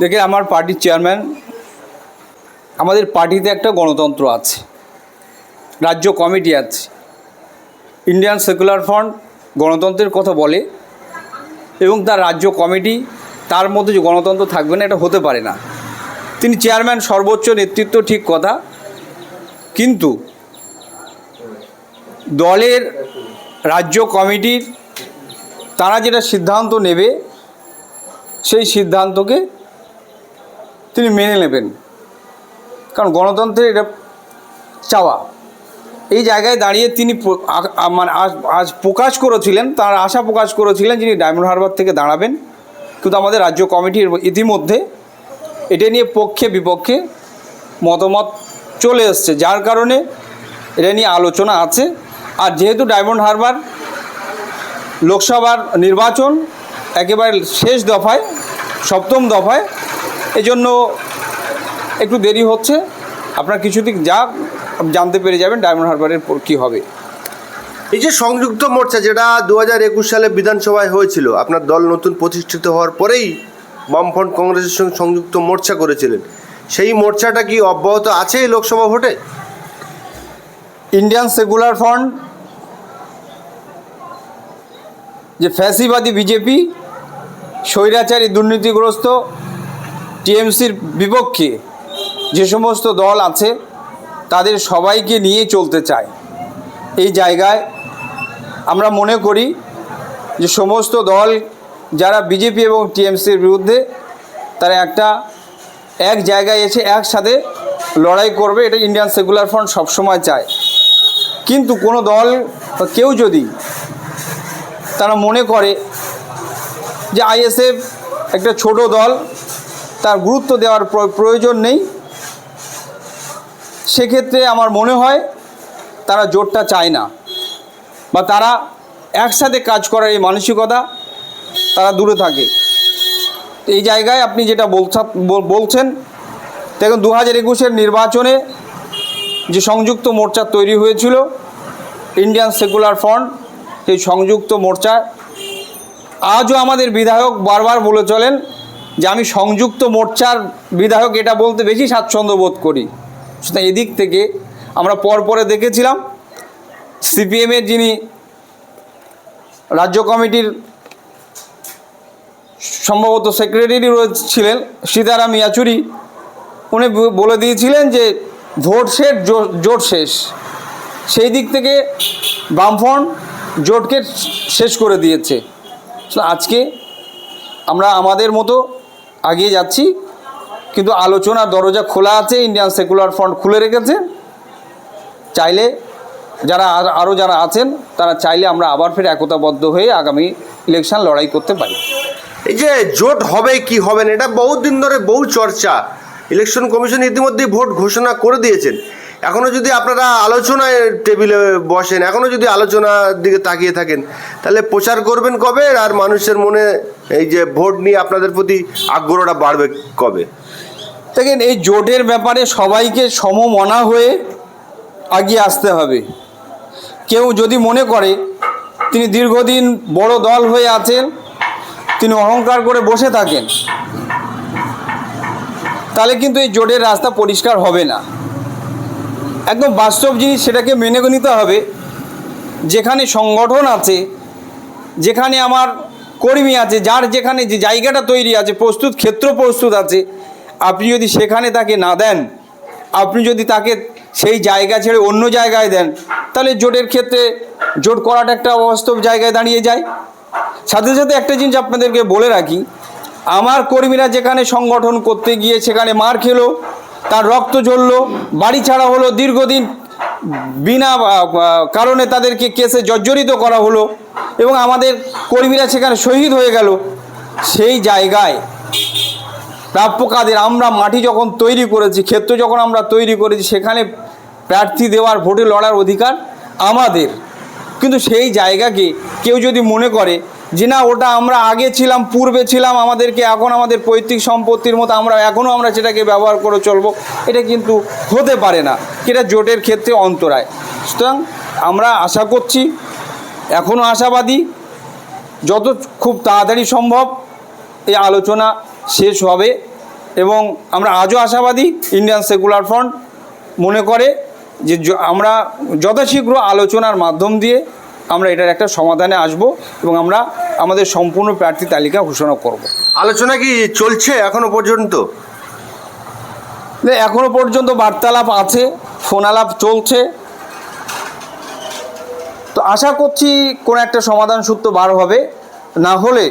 দেখে আমার পার্টির চেয়ারম্যান, আমাদের পার্টিতে একটা গণতন্ত্র আছে, রাজ্য কমিটি আছে, ইন্ডিয়ান সেকুলার ফ্রন্ট গণতন্ত্রের কথা বলে, এবং তার রাজ্য কমিটি, তার মধ্যে যে গণতন্ত্র থাকবে না, এটা হতে পারে না। তিনি চেয়ারম্যান, সর্বোচ্চ নেতৃত্ব, ঠিক কথা, কিন্তু দলের রাজ্য কমিটির, তারা যেটা সিদ্ধান্ত নেবে, সেই সিদ্ধান্তকে তিনি মেনে নেবেন। কারণ গণতন্ত্রের এটা চাওয়া। এই জায়গায় দাঁড়িয়ে তিনি মানে আজ আজ প্রকাশ করেছিলেন, তার আশা প্রকাশ করেছিলেন যিনি ডায়মন্ড হারবার থেকে দাঁড়াবেন। কিন্তু আমাদের রাজ্য কমিটির ইতিমধ্যে এটা নিয়ে পক্ষে বিপক্ষে মতামত চলে এসছে। যার কারণে এটা নিয়ে আলোচনা আছে। আর যেহেতু ডায়মন্ড হারবার লোকসভার নির্বাচন একেবারে শেষ দফায়, সপ্তম দফায় এজন্য একটু দেরি হচ্ছে। আপনার কিছু দিক যা জানতে পেরে যাবেন ডায়মন্ড হারবারের পর কী হবে। এই যে সংযুক্ত মোর্চা যেটা দু হাজার একুশ সালে বিধানসভায় হয়েছিল আপনার দল নতুন প্রতিষ্ঠিত হওয়ার পরেই বামফ্রন্ট কংগ্রেসের সঙ্গে সংযুক্ত মোর্চা করেছিলেন। সেই মোর্চাটা কি অব্যাহত আছে এই লোকসভা ভোটে? ইন্ডিয়ান সেকুলার ফ্রন্ট যে ফ্যাসিবাদী বিজেপি স্বৈরাচারী দুর্নীতিগ্রস্ত টিএমসির বিপক্ষে যে সমস্ত দল আছে, তাদের সবাইকে নিয়ে চলতে চায়। এই জায়গায় আমরা মনে করি যে সমস্ত দল, যারা বিজেপি এবং টিএমসির বিরুদ্ধে, তারা একটা এক জায়গায় এসে একসাথে লড়াই করবে। এটা ইন্ডিয়ান সেকুলার ফ্রন্ট সবসময় চায়। কিন্তু কোনো দল কেউ যদি তারা মনে করে যে আইএসএফ একটা ছোট দল তার গুরুত্ব দেওয়ার প্র- প্রয়োজন নেই। সেক্ষেত্রে আমার মনে হয় তারা জোটটা চায় না বা তারা একসাথে কাজ করার এই মানসিকতা তারা দূরে থাকে। এই জায়গায় আপনি যেটা বলছা বলছেন, দেখুন দু হাজার একুশের নির্বাচনে যে সংযুক্ত মোর্চা তৈরি হয়েছিল, ইন্ডিয়ান সেকুলার ফ্রন্ট, সেই সংযুক্ত মোর্চা, আজও আমাদের বিধায়ক বারবার বলে চলেন যে আমি সংযুক্ত মোর্চার বিধায়ক, এটা বলতে বেশি স্বাচ্ছন্দ্য বোধ করি। সুতরাং এদিক থেকে আমরা পরপরে দেখেছিলাম সিপিএমের যিনি রাজ্য কমিটির সম্ভবত সেক্রেটারি ছিলেন সীতারাম ইয়াচুরি, উনি বলে দিয়েছিলেন যে ভোট শেষ জোট শেষ। সেই দিক থেকে বামফ্রন্ট জোটকে শেষ করে দিয়েছে। আজকে আমরা আমাদের মতো এগিয়ে যাচ্ছি। কিন্তু আলোচনা দরজা খোলা আছে ইন্ডিয়ান সেকুলার ফ্রন্ট খুলে রেখেছে। চাইলে যারা আর- আরও যারা আছেন, তারা চাইলে আমরা আবার ফের একতাবদ্ধ হয়ে আগামী ইলেকশন লড়াই করতে পারি। এই যে জোট হবে কি হবে না, এটা বহুদিন ধরে বহু চর্চা। ইলেকশন কমিশন ইতিমধ্যেই ভোট ঘোষণা করে দিয়েছেন। এখনও যদি আপনারা আলোচনায় টেবিলে বসেন এখনও যদি আলোচনার দিকে তাকিয়ে থাকেন, তাহলে প্রচার করবেন কবে? আর মানুষের মনে এই যে ভোট নিয়ে আপনাদের প্রতি আগ্রহটা বাড়বে কবে? দেখেন, এই জোটের ব্যাপারে সবাইকে সমমনা হয়ে এগিয়ে আসতে হবে। কেউ যদি মনে করে তিনি দীর্ঘদিন বড় দল হয়ে আছেন, তিনি অহংকার করে বসে থাকেন, তাহলে কিন্তু এই জোটের রাস্তা পরিষ্কার হবে না। একদম বাস্তব জিনিস সেটাকে মেনে নিতে হবে। যেখানে সংগঠন আছে, যেখানে আমার কর্মী আছে, যার যেখানে যে জায়গাটা তৈরি আছে, প্রস্তুত ক্ষেত্র প্রস্তুত আছে, আপনি যদি সেখানে তাকে না দেন, আপনি যদি তাকে সেই জায়গা ছেড়ে অন্য জায়গায় দেন, তাহলে জোটের ক্ষেত্রে জোট করাটা একটা অবাস্তব জায়গায় দাঁড়িয়ে যায়। সাথে সাথে একটা জিনিস আপনাদেরকে বলে রাখি, আমার কর্মীরা যেখানে সংগঠন করতে গিয়ে সেখানে মার খেলো তার রক্ত ঝরলো বাড়ি ছাড়া হলো, দীর্ঘদিন বিনা কারণে তাদেরকে কেসে জর্জরিত করা হলো এবং আমাদের কর্মীরা সেখানে শহীদ হয়ে গেল। সেই জায়গায় প্রাপ্য কাদের আমরা মাটি যখন তৈরি করেছি, ক্ষেত্র যখন আমরা তৈরি করেছি, সেখানে প্রার্থী দেওয়ার, ভোটে লড়ার অধিকার আমাদের। কিন্তু সেই জায়গাকে কেউ যদি মনে করে যে না, ওটা আমরা আগে ছিলাম, পূর্বে ছিলাম, আমাদেরকে এখন আমাদের পৈতৃক সম্পত্তির মতো আমরা এখনও আমরা সেটাকে ব্যবহার করে চলবো। এটা কিন্তু হতে পারে না এটা জোটের ক্ষেত্রে অন্তরায়। সুতরাং আমরা আশা করছি এখনও আশাবাদী, যত খুব তাড়াতাড়ি সম্ভব এই আলোচনা শেষ হবে এবং আমরা আজও আশাবাদী ইন্ডিয়ান সেকুলার ফ্রন্ট মনে করে যে, আমরা যথাশীঘ্র আলোচনার মাধ্যম দিয়ে আমরা এটার একটা সমাধানে আসব এবং আমরা আমাদের সম্পূর্ণ প্রার্থী তালিকা ঘোষণা করব। আলোচনা কি চলছে এখনও পর্যন্ত? এখনও পর্যন্ত বার্তালাপ আছে ফোন আলাপ চলছে। তো আশা করছি কোনো একটা সমাধান সূত্র বার হবে। না হলে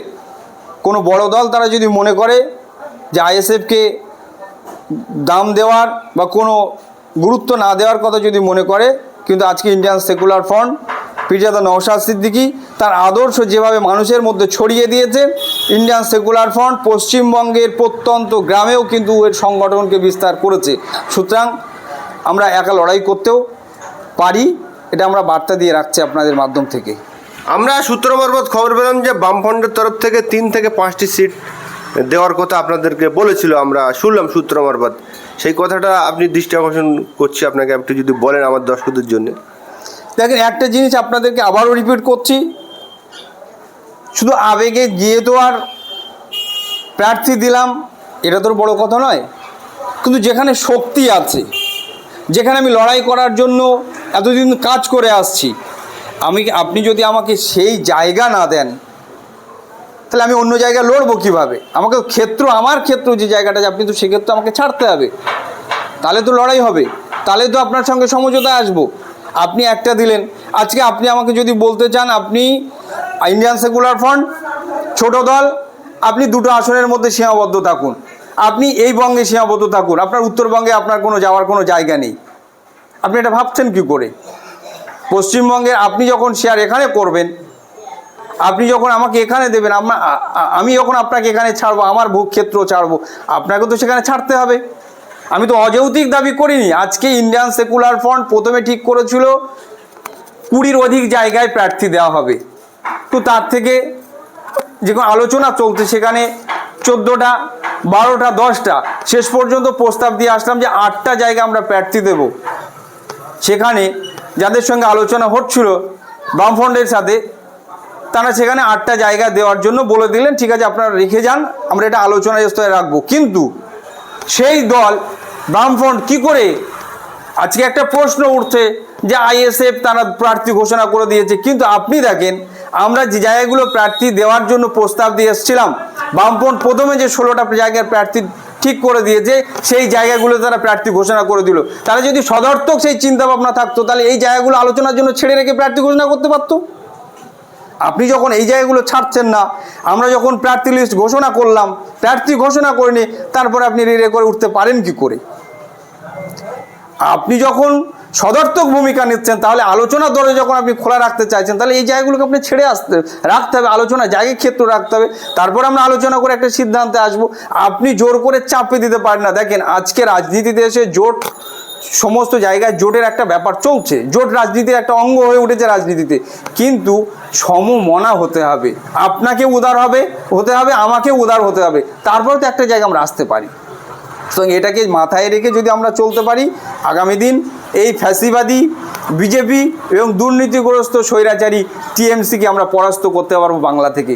কোনো বড় দল তারা যদি মনে করে যে আইএসএফকে দাম দেওয়ার বা কোনো গুরুত্ব না দেওয়ার কথা যদি মনে করে কিন্তু আজকে Indian secular front Pirzada Naushad Siddiqui তার আদর্শ যেভাবে মানুষের মধ্যে ছড়িয়ে দিয়েছে ইন্ডিয়ান সেকুলার ফ্রন্ট পশ্চিমবঙ্গের প্রত্যন্ত গ্রামেও কিন্তু এর সংগঠনকে বিস্তার করেছে। সুতরাং আমরা একা লড়াই করতেও পারি, এটা আমরা বার্তা দিয়ে রাখছি আপনাদের মাধ্যম থেকে। আমরা সূত্র মারফত খবর পেলাম যে বামফ্রন্টের তরফ থেকে তিন থেকে পাঁচটি সিট দেওয়ার কথা আপনাদেরকে বলেছিল, আমরা শুনলাম সূত্র মারফত সেই কথাটা আপনি দৃষ্টি আকর্ষণ করছি, আপনাকে একটু যদি বলেন আমার দর্শকদের জন্য। দেখেন, একটা জিনিস আপনাদেরকে আবারও রিপিট করছি। শুধু আবেগে গিয়ে তো আর প্রার্থী দিলাম, এটা তোর বড় কথা নয়। কিন্তু যেখানে শক্তি আছে, যেখানে আমি লড়াই করার জন্য এতদিন কাজ করে আসছি, আমি, আপনি যদি আমাকে সেই জায়গা না দেন, তাহলে আমি অন্য জায়গায় লড়বো কীভাবে? আমাকে ক্ষেত্র, আমার ক্ষেত্র যে জায়গাটা আপনি তো সেক্ষেত্রে আমাকে ছাড়তে হবে। তাহলে তো লড়াই হবে। তাহলে তো আপনার সঙ্গে সমঝোতা আসব। আপনি একটা দিলেন। আজকে আপনি আমাকে যদি বলতে চান, আপনি ইন্ডিয়ান সেকুলার ফ্রন্ট ছোট দল, আপনি দুটো আসনের মধ্যে সীমাবদ্ধ থাকুন। আপনি এই বঙ্গে সীমাবদ্ধ থাকুন। আপনার উত্তরবঙ্গে আপনার কোনো যাওয়ার কোনো জায়গা নেই। আপনি এটা ভাবছেন কি করে? পশ্চিমবঙ্গে আপনি যখন শেয়ার এখানে করবেন, আপনি যখন আমাকে এখানে দেবেন আমি যখন আপনাকে এখানে ছাড়বো, আমার ভূক্ষেত্র ছাড়বো, আপনাকে তো সেখানে ছাড়তে হবে। আমি তো অযৌক্তিক দাবি করিনি। আজকে ইন্ডিয়ান সেকুলার ফ্রন্ট প্রথমে ঠিক করেছিল কুড়ির অধিক জায়গায় প্রার্থী দেওয়া হবে। তো তার থেকে যে আলোচনা চলছে সেখানে চোদ্দোটা, বারোটা, দশটা, শেষ পর্যন্ত প্রস্তাব দিয়ে আসলাম যে আটটা জায়গা আমরা প্রার্থী দেব। সেখানে যাদের সঙ্গে আলোচনা হচ্ছিল বামফ্রন্টের সাথে, তারা সেখানে আটটা জায়গা দেওয়ার জন্য বলে দিলেন, ঠিক আছে, আপনারা রেখে যান, আমরা এটা আলোচনার স্তরে রাখব। কিন্তু সেই দল বামফ্রন্ট কি করে? আজকে একটা প্রশ্ন উঠছে যে আইএসএফ তারা প্রার্থী ঘোষণা করে দিয়েছে। কিন্তু আপনি দেখেন, আমরা যে জায়গাগুলো প্রার্থী দেওয়ার জন্য প্রস্তাব দিয়ে এসেছিলাম, বামফ্রন্ট প্রথমে যে ষোলোটা জায়গার প্রার্থী ঠিক করে দিয়েছে, সেই জায়গাগুলো তারা প্রার্থী ঘোষণা করে দিল। তারা যদি সদর্থক সেই চিন্তা ভাবনা থাকতো, তাহলে এই জায়গাগুলো আলোচনার জন্য ছেড়ে রেখে প্রার্থী ঘোষণা করতে পারতো? আপনি যখন এই জায়গাগুলো ছাড়ছেন না, আমরা যখন প্রার্থী লিস্ট ঘোষণা করলাম, প্রার্থী ঘোষণা করিনি, তারপরে আপনি রিরে করে উঠতে পারেন কি করে? আপনি যখন সদর্থক ভূমিকা নিচ্ছেন, তাহলে আলোচনার দরে যখন আপনি খোলা রাখতে চাইছেন, তাহলে এই জায়গাগুলোকে আপনি ছেড়ে আসতে, রাখতে হবে। আলোচনা জায়গায় ক্ষেত্র রাখতে হবে। তারপর আমরা আলোচনা করে একটা সিদ্ধান্তে আসব। আপনি জোর করে চাপে দিতে পারেন না। দেখেন, আজকে রাজনীতিতে এসে জোট, সমস্ত জায়গায় জোটের একটা ব্যাপার চলছে। জোট রাজনীতির একটা অঙ্গ হয়ে উঠেছে রাজনীতিতে। কিন্তু সমমনা হতে হবে। আপনাকে উদার হবে, হতে হবে, আমাকে উদার হতে হবে। তারপর তো একটা জায়গা আমরা আসতে পারি। সুতরাং এটাকে মাথায় রেখে যদি আমরা চলতে পারি, আগামী দিন এই ফ্যাসিবাদী বিজেপি এবং দুর্নীতিগ্রস্ত স্বৈরাচারী টিএমসিকে আমরা পরাস্ত করতে পারব বাংলা থেকে।